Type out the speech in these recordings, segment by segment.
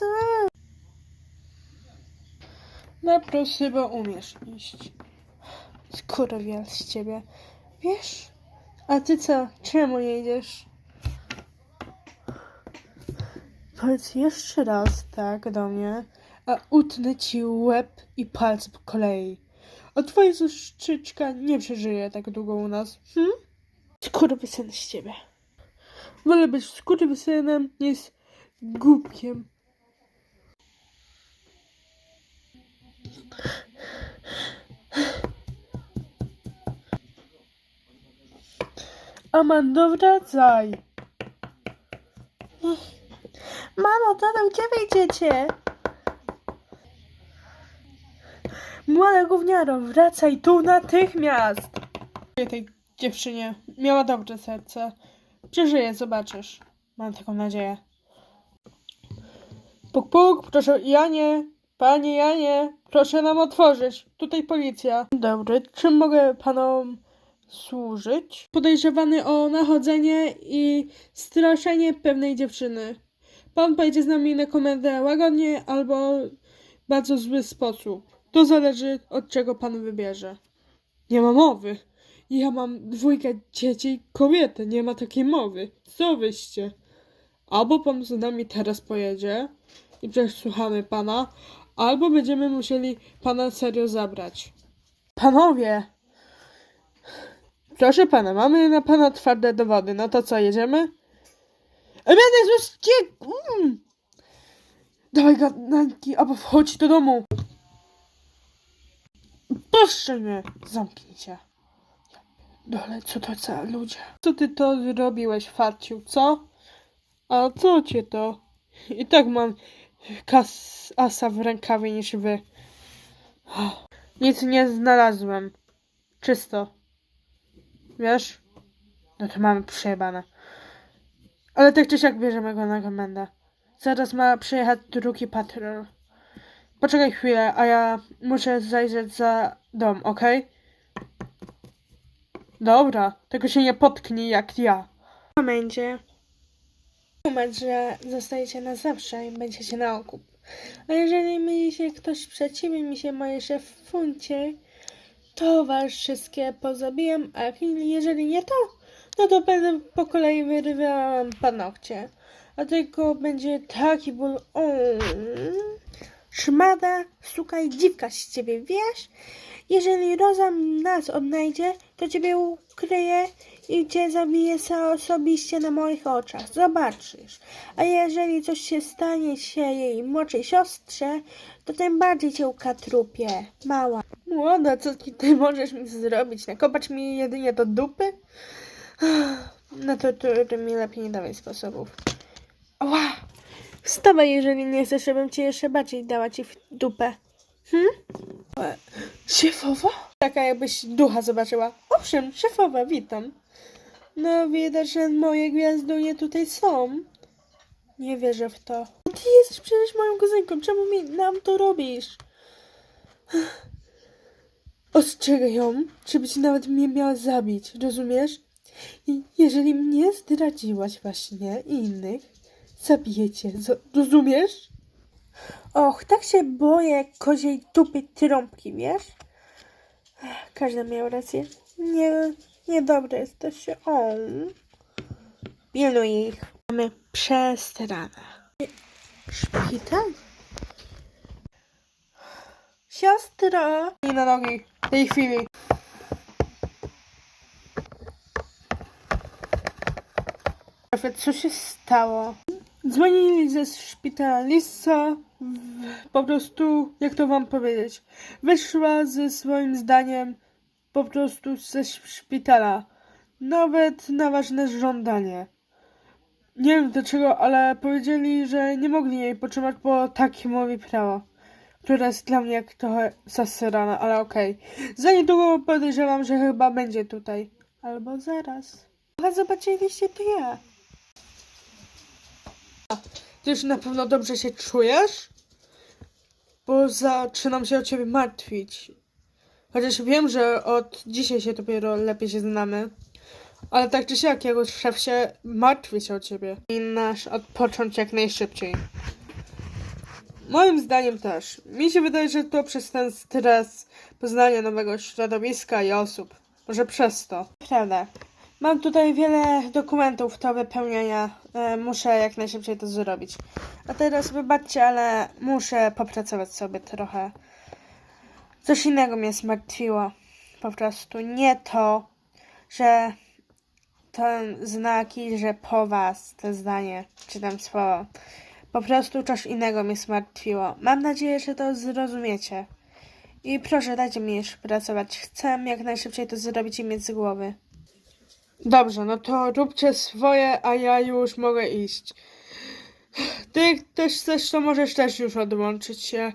Końcu. No proszę, bo umiesz iść. Skurwiel z ciebie. Wiesz? A ty co? Czemu nie idziesz? Powiedz jeszcze raz tak do mnie, a utnę ci łeb i palce po kolei. A twoja zuszczyczka nie przeżyje tak długo u nas. Hm? Skurwysyn z ciebie. Wolę być skurwysynem niż głupkiem. Amando, wracaj. Mamo, tato, gdzie wyjdziecie? Młoda gówniaro, wracaj tu natychmiast! Tej dziewczynie miała dobre serce. Przeżyje, zobaczysz. Mam taką nadzieję. Puk, puk, proszę, Janie, panie Janie, proszę nam otworzyć. Tutaj policja. Dobry, czym mogę panom służyć? Podejrzewany o nachodzenie i straszenie pewnej dziewczyny. Pan pojedzie z nami na komendę łagodnie albo bardzo zły sposób. To zależy od czego pan wybierze. Nie ma mowy. Ja mam dwójkę dzieci, kobietę, nie ma takiej mowy. Co wyście? Albo pan z nami teraz pojedzie i przesłuchamy pana, albo będziemy musieli pana serio zabrać. Panowie! Proszę pana, mamy na pana twarde dowody. No to co, jedziemy? Emianek, złoście! Mm. Dawaj gadnanki, albo wchodź do domu. Puszczę mnie! Zamknij się. Dole, co to za ludzie? Co ty to zrobiłeś, farciu, co? A co cię to? I tak mam kas asa w rękawie niż wy. Nic nie znalazłem. Czysto. Wiesz? No to mamy przejebane. Ale tak czy siak bierzemy go na komendę. Zaraz ma przyjechać drugi patrol. Poczekaj chwilę, a ja muszę zajrzeć za dom, okej? Dobra, tylko się nie potknij jak ja. W momencie. Moment, że zostajecie na zawsze i będziecie na okup. A jeżeli mi się ktoś przeciwi, mi się moje szefuncie, to was wszystkie pozabijam, a jeżeli nie to, no to będę po kolei wyrywała panokcie. A tylko będzie taki ból. O, szmada, suka i dziwka z ciebie, wiesz? Jeżeli Roza nas odnajdzie, to ciebie ukryje i cię zabije sa osobiście na moich oczach. Zobaczysz. A jeżeli coś się stanie się jej młodszej siostrze, to tym bardziej cię ukatrupie. Mała. Młoda, co ty, ty możesz mi zrobić? Nakopać mi jedynie do dupy? No to, to, to mi lepiej nie dawaj sposobów. Ła! Wstawaj, jeżeli nie chcesz, żebym cię jeszcze bardziej dała ci w dupę. Hm? E, Szefowa? Taka jakbyś ducha zobaczyła. Owszem, szefowa, witam. No że moje gwiazdunie tutaj są. Nie wierzę w to. Ty jesteś przecież moją kuzynką, czemu mi nam to robisz? Ostrzegaj ją, żebyś nawet mnie miała zabić, rozumiesz? I jeżeli mnie zdradziłaś właśnie i innych, zabijecie, rozumiesz? Och, tak się boję koziej dupy trąbki, wiesz? Ech, Każdy miał rację. Nie, niedobre jest to się. O. Pilnuj ich. Mamy przestrane. Szpital? Siostro! Nie na nogi. W tej chwili. Co się stało? Dzwonili ze szpitala Lisa. Po prostu, jak to wam powiedzieć, wyszła ze swoim zdaniem po prostu ze szpitala. Nawet na ważne żądanie. Nie wiem dlaczego, ale powiedzieli, że nie mogli jej potrzymać, bo takie mówi prawo. Która jest dla mnie jak trochę zasrana, ale okej. Za niedługo podejrzewam, że chyba będzie tutaj. Albo zaraz. A zobaczyliście to ja. Ty już na pewno dobrze się czujesz? Bo zaczynam się o ciebie martwić. Chociaż wiem, że od dzisiaj się dopiero lepiej się znamy. Ale tak czy siak, jego szef się martwi się o ciebie. I nasz odpocząć jak najszybciej. Moim zdaniem też. Mi się wydaje, że to przez ten stres poznania nowego środowiska i osób. Może przez to. Prawda. Mam tutaj wiele dokumentów do wypełnienia. E, muszę jak najszybciej to zrobić. A teraz wybaczcie, ale muszę popracować sobie trochę. Coś innego mnie zmartwiło. Po prostu nie to, że te znaki, że po was te zdanie, czy tam słowo. Po prostu coś innego mnie zmartwiło. Mam nadzieję, że to zrozumiecie. I proszę, dajcie mi jeszcze pracować. Chcę jak najszybciej to zrobić i mieć z głowy. Dobrze, no to róbcie swoje, a ja już mogę iść. Ty też chcesz, to możesz też już odłączyć się.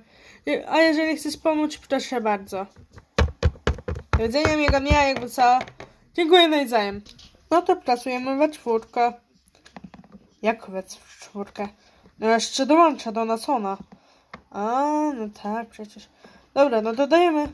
A jeżeli chcesz pomóc, proszę bardzo. Widzenia, miłego dnia, jakby co. Dziękuję nawzajem. No to pracujemy we czwórkę. Jak we czwórkę? No jeszcze dołącza do nas ona. A, no tak, przecież. Dobra, no dodajemy.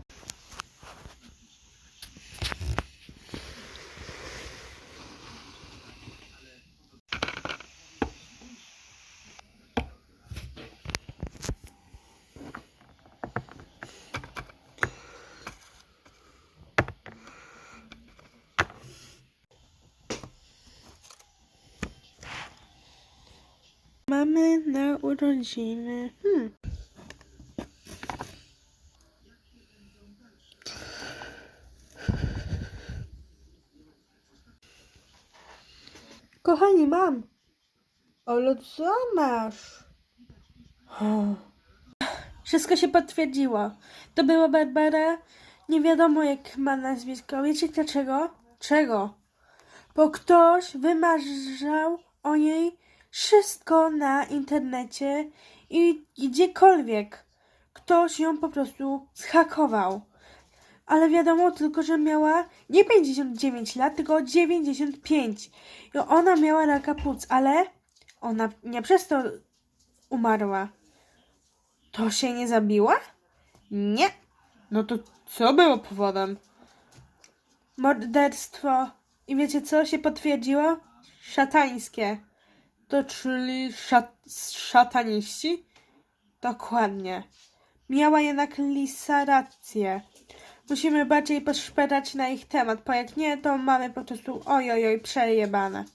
Mamy na urodziny. Hmm. Kochani, mam. Ale co masz? Wszystko się potwierdziło. To była Barbara. Nie wiadomo jak ma nazwisko. Wiecie dlaczego? Czego? Bo ktoś wymarzał o niej wszystko na internecie i gdziekolwiek. Ktoś ją po prostu zhakował. Ale wiadomo tylko, że miała nie 59 lat, tylko 95. I ona miała raka płuc, ale ona nie przez to umarła. To się nie zabiła? Nie. No to co było powodem? Morderstwo. I wiecie co się potwierdziło? Szatańskie. To czyli szat szataniści? Dokładnie. Miała jednak Lisa rację. Musimy bardziej poszperać na ich temat, bo jak nie, to mamy po prostu ojojoj przejebane.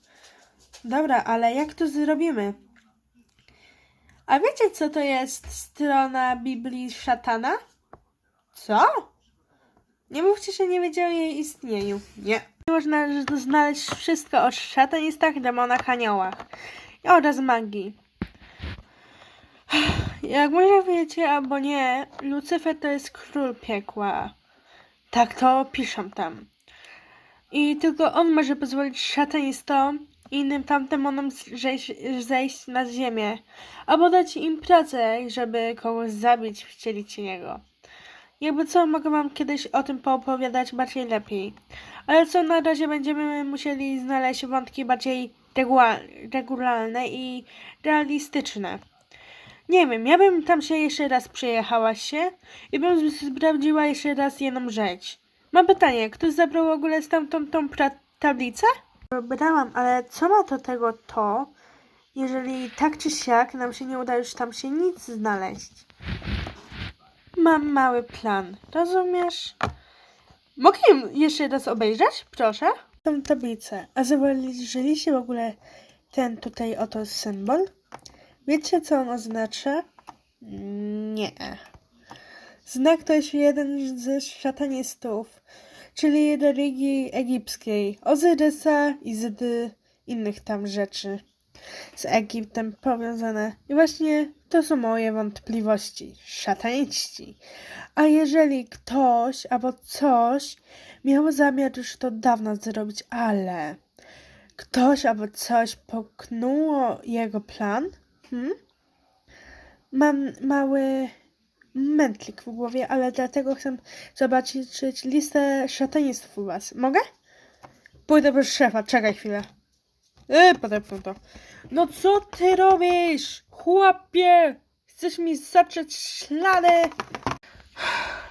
Dobra, ale jak to zrobimy? A wiecie, co to jest strona Biblii szatana? Co? Nie mówcie, że nie wiedział jej istnieniu. Nie. Można znaleźć wszystko o szatanistach, demonach, aniołach oraz magii. Jak może wiecie albo nie, Lucyfer to jest król piekła. Tak to piszą tam. I tylko on może pozwolić szatanistom i innym tam zejść, zejść na ziemię, albo dać im pracę, żeby kogoś zabić, wcielić niego. Jakby co, mogę wam kiedyś o tym poopowiadać bardziej lepiej. Ale co, na razie będziemy musieli znaleźć wątki bardziej regularne i realistyczne. Nie wiem, ja bym tam się jeszcze raz przejechała się i bym sprawdziła jeszcze raz jedną rzecz. Mam pytanie, ktoś zabrał w ogóle stamtąd tą tablicę? Brałam, ale co ma do tego to, jeżeli tak czy siak nam się nie uda już tam się nic znaleźć? Mam mały plan, rozumiesz? Mogę ją jeszcze raz obejrzeć, proszę? Tą tablicę. A zauważyliście w ogóle ten tutaj oto symbol? Wiecie, co on oznacza? Nie. Znak to jest jeden ze szatanistów, czyli religii egipskiej, Ozyrysa i z innych tam rzeczy z Egiptem powiązane. I właśnie to są moje wątpliwości. Szataniści. A jeżeli ktoś albo coś miało zamiar już to dawno zrobić, ale ktoś albo coś poknęło jego plan, hmm? mam mały mętlik w głowie, ale dlatego chcę zobaczyć listę szatanistów u was. Mogę? Pójdę bez szefa, czekaj chwilę. E, podepnę to. No co ty robisz? Chłopie! Chcesz mi zacząć ślady?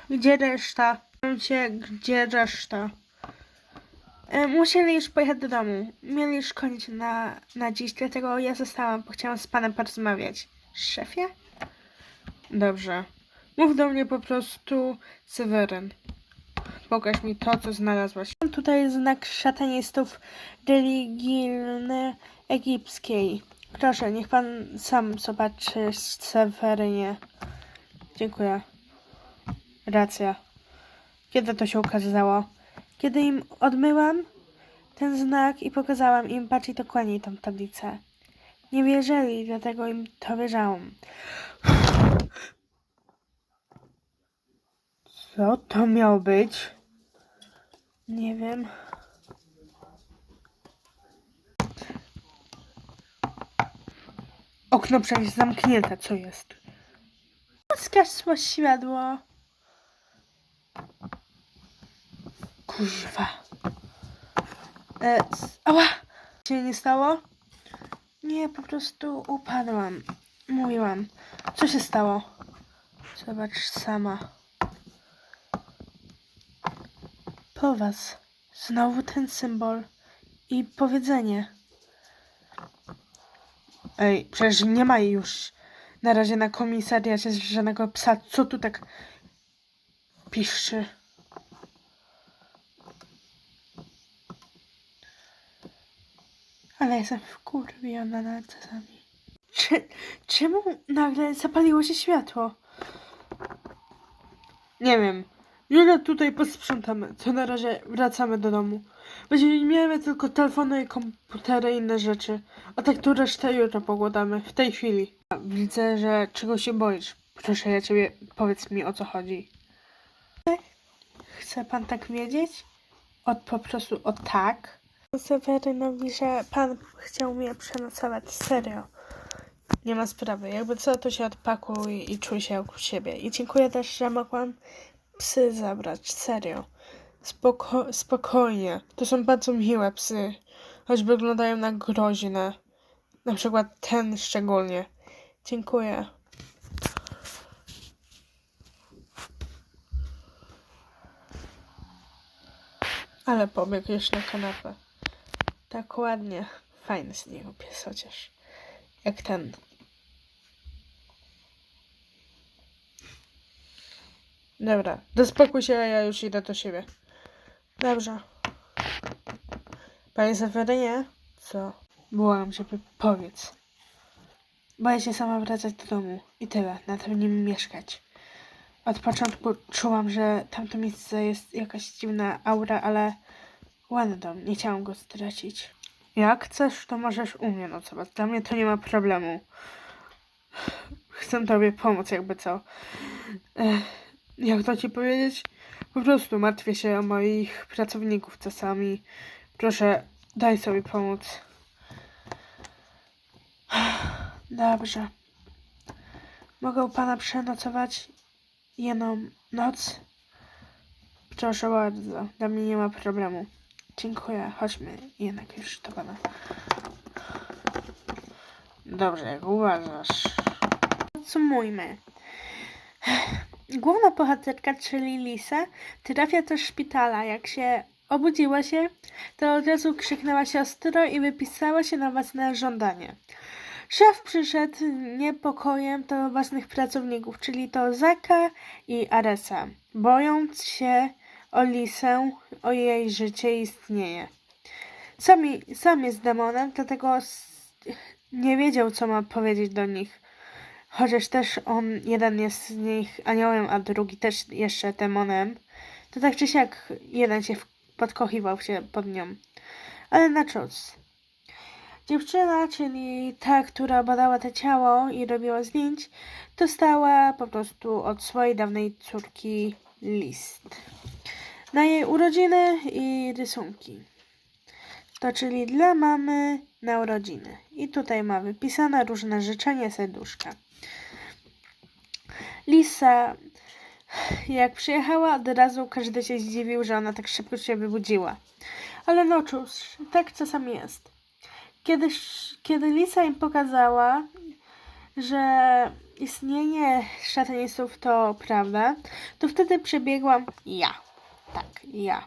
Gdzie reszta? Się, gdzie reszta? E, Musieli już pojechać do domu. Mieli już kończyć na, na dziś, dlatego ja zostałam, bo chciałam z panem porozmawiać. Szefie? Dobrze. Mów do mnie po prostu Seweryn. Pokaż mi to, co znalazłaś. Tutaj znak szatanistów religijny egipskiej. Proszę, niech pan sam zobaczy Sewerynie. Dziękuję. Racja. Kiedy to się ukazało? Kiedy im odmyłam ten znak i pokazałam im bardziej dokładniej tą tablicę. Nie wierzyli, dlatego im to wierzałam. Co to miał być? Nie wiem. Okno przecież zamknięte, co jest? Zgasło światło. Kurwa. E, ała! Się nie stało? Nie, po prostu upadłam. Mówiłam. Co się stało? Zobacz sama. Po was. Znowu ten symbol. I powiedzenie. Ej, przecież nie ma już na razie na komisariacie żadnego psa. Co tu tak piszczy? Ale jestem wkurwiona na czasami. Czy, czemu nagle zapaliło się światło? Nie wiem. Julia tutaj posprzątamy, to na razie wracamy do domu. Mieli tylko telefony i komputery i inne rzeczy. A tak tu resztę jutro pokładamy, w tej chwili. Widzę, że czego się boisz. Proszę ja ciebie, powiedz mi o co chodzi. Chce pan tak wiedzieć? Od po prostu o tak? Seweryno mówi, że pan chciał mnie przenocować. Serio. Nie ma sprawy. Jakby co, to się odpakuj i czuj się jak u siebie. I dziękuję też, że mogłam psy zabrać. Serio. Spoko spokojnie. To są bardzo miłe psy. Choć wyglądają na groźne. Na przykład ten szczególnie. Dziękuję. Ale pobiegł już na kanapę. Tak ładnie. Fajny z niego pies chociaż. Jak ten. Dobra, dospokój się, a ja już idę do siebie. Dobrze. Panie Sewerynie? Co? Błagam cię, powiedz. Boję się sama wracać do domu. I tyle. Na tym nim mieszkać. Od początku czułam, że tamto miejsce jest jakaś dziwna aura, ale ładny dom. Nie chciałam go stracić. Jak chcesz, to możesz u mnie nocować. Dla mnie to nie ma problemu. Chcę tobie pomóc, jakby co. Ech, jak to ci powiedzieć? Po prostu martwię się o moich pracowników czasami. Proszę, daj sobie pomóc. Dobrze. Mogę u pana przenocować jedną noc? Proszę bardzo, dla mnie nie ma problemu. Dziękuję. Chodźmy jednak już do pana. Dobrze, jak uważasz. Podsumujmy. Główna bohaterka, czyli Lisa, trafia do szpitala. Jak się obudziła się, to od razu krzyknęła siostro i wypisała się na własne żądanie. Szef przyszedł niepokojem do własnych pracowników, czyli to Zaka i Aresa, bojąc się o Lisę, o jej życie istnieje. Sami, sam jest demonem, dlatego nie wiedział, co ma powiedzieć do nich. Chociaż też on, jeden jest z nich aniołem, a drugi też jeszcze demonem, to tak czy siak jeden się podkochiwał się pod nią. Ale na cóż. Dziewczyna, czyli ta, która badała to ciało i robiła zdjęć, dostała po prostu od swojej dawnej córki list. Na jej urodziny i rysunki. To czyli dla mamy na urodziny. I tutaj ma wypisane różne życzenia serduszka. Lisa, jak przyjechała, od razu każdy się zdziwił, że ona tak szybko się wybudziła. Ale no cóż, tak czasami jest. Kiedy, kiedy Lisa im pokazała, że istnienie szatanistów to prawda, to wtedy przebiegłam ja. Tak, ja.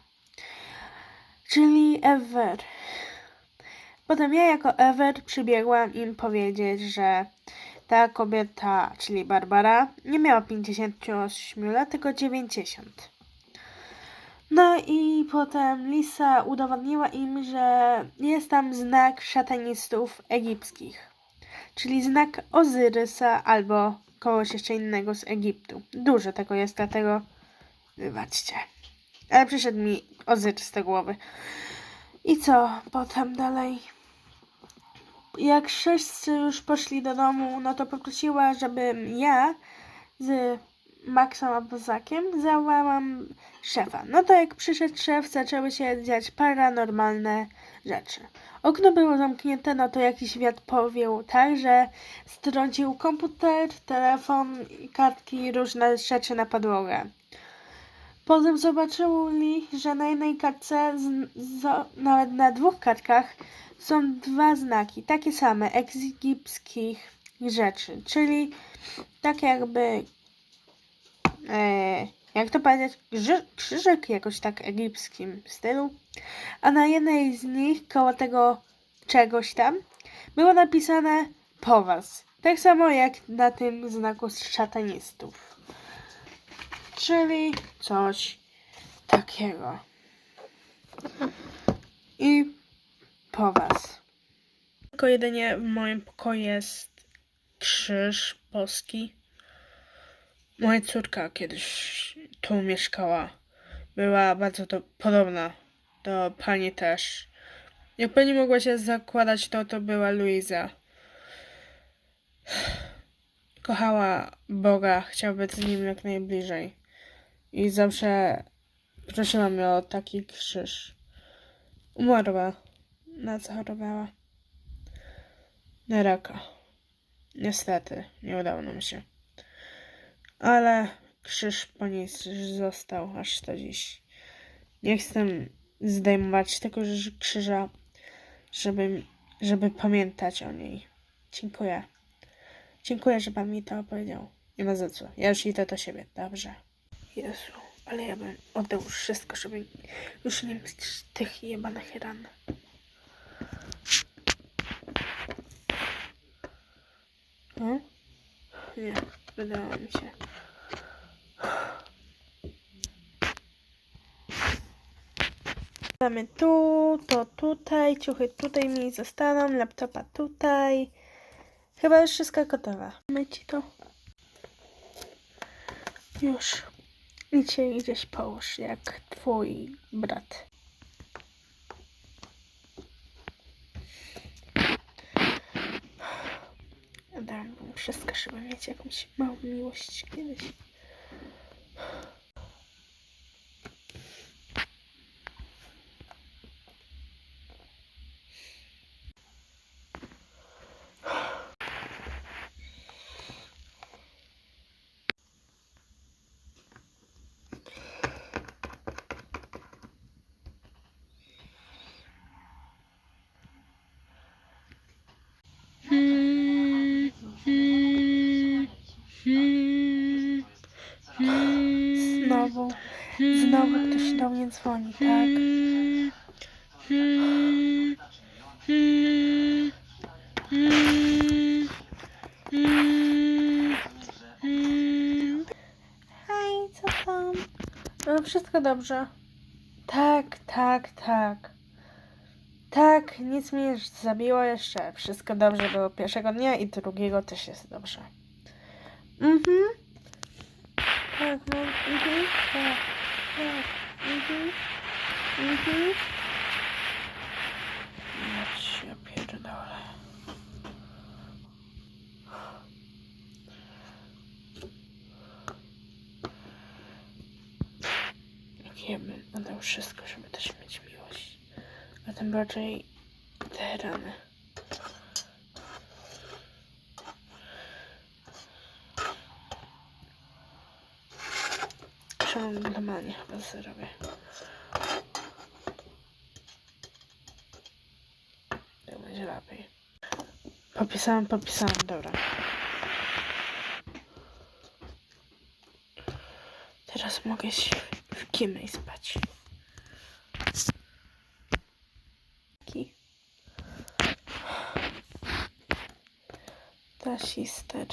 czyli Ever. Potem ja jako Ever przybiegłam im powiedzieć, że ta kobieta, czyli Barbara, nie miała 58 lat, tylko 90. No i potem Lisa udowodniła im, że jest tam znak szatanistów egipskich, czyli znak Ozyrysa albo kogoś jeszcze innego z Egiptu. Dużo tego jest, dlatego wybaczcie. Ale przyszedł mi Ozyrys do głowy. I co potem dalej? Jak wszyscy już poszli do domu, no to poprosiła, żebym ja z Maxem albo Zakiem zawołałam szefa. No to jak przyszedł szef, zaczęły się dziać paranormalne rzeczy. Okno było zamknięte, no to jakiś wiatr powiał tak, że strącił komputer, telefon, kartki i różne rzeczy na podłogę. Potem zobaczyli, że na jednej kartce, nawet na dwóch kartkach są dwa znaki, takie same, egipskich rzeczy, czyli tak jakby, e, jak to powiedzieć, krzyż, krzyżyk jakoś tak egipskim stylu, a na jednej z nich, koło tego czegoś tam, było napisane po was, tak samo jak na tym znaku szatanistów. Czyli coś takiego. I po was. Tylko jedynie w moim pokoju jest krzyż boski. Moja córka kiedyś tu mieszkała. Była bardzo do, podobna do pani też. Jak pani mogła się zakładać, to to była Luiza. Kochała Boga, chciała być z nim jak najbliżej. I zawsze prosiła mnie o taki krzyż. Umarła. Na co chorowała? Na raka. Niestety, nie udało nam się. Ale krzyż po niej został aż do dziś. Nie chcę zdejmować tego krzyża, żeby, żeby pamiętać o niej. Dziękuję. Dziękuję, że pan mi to opowiedział. Nie ma za co. Ja już idę do siebie. Dobrze. Jezu, ale ja bym oddał wszystko, żeby już nie mieć tych jebanych ran. Hmm? Nie, wydało mi się. Damy tu, to tutaj, ciuchy tutaj mi zostaną, laptopa tutaj. Chyba już wszystko gotowe. My ci to. Już. Idź się gdzieś połóż, jak twój brat. Dam mu wszystko, żeby mieć jakąś małą miłość kiedyś. Hmm, hmm, hmm, hmm. Znowu, znowu ktoś do mnie dzwoni, tak? Hej, co tam? No, wszystko dobrze. Tak, tak, tak. Tak, nic mnie nie zabiło jeszcze. Wszystko dobrze było pierwszego dnia i drugiego też jest dobrze. Mhm. Tak, no, mhm, tak, tak, mhm, mhm. Ja się pierdolę. Bym oddał wszystko, żeby też mieć miłość. A tym bardziej te rany. mam normalnie chyba zrobię. Tak będzie lepiej. Popisałem, dobra. Teraz mogę się w kimej spać. Taki. Dashister.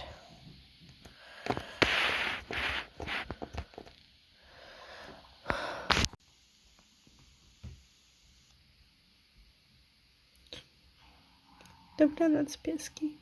Dobranoc, pieski.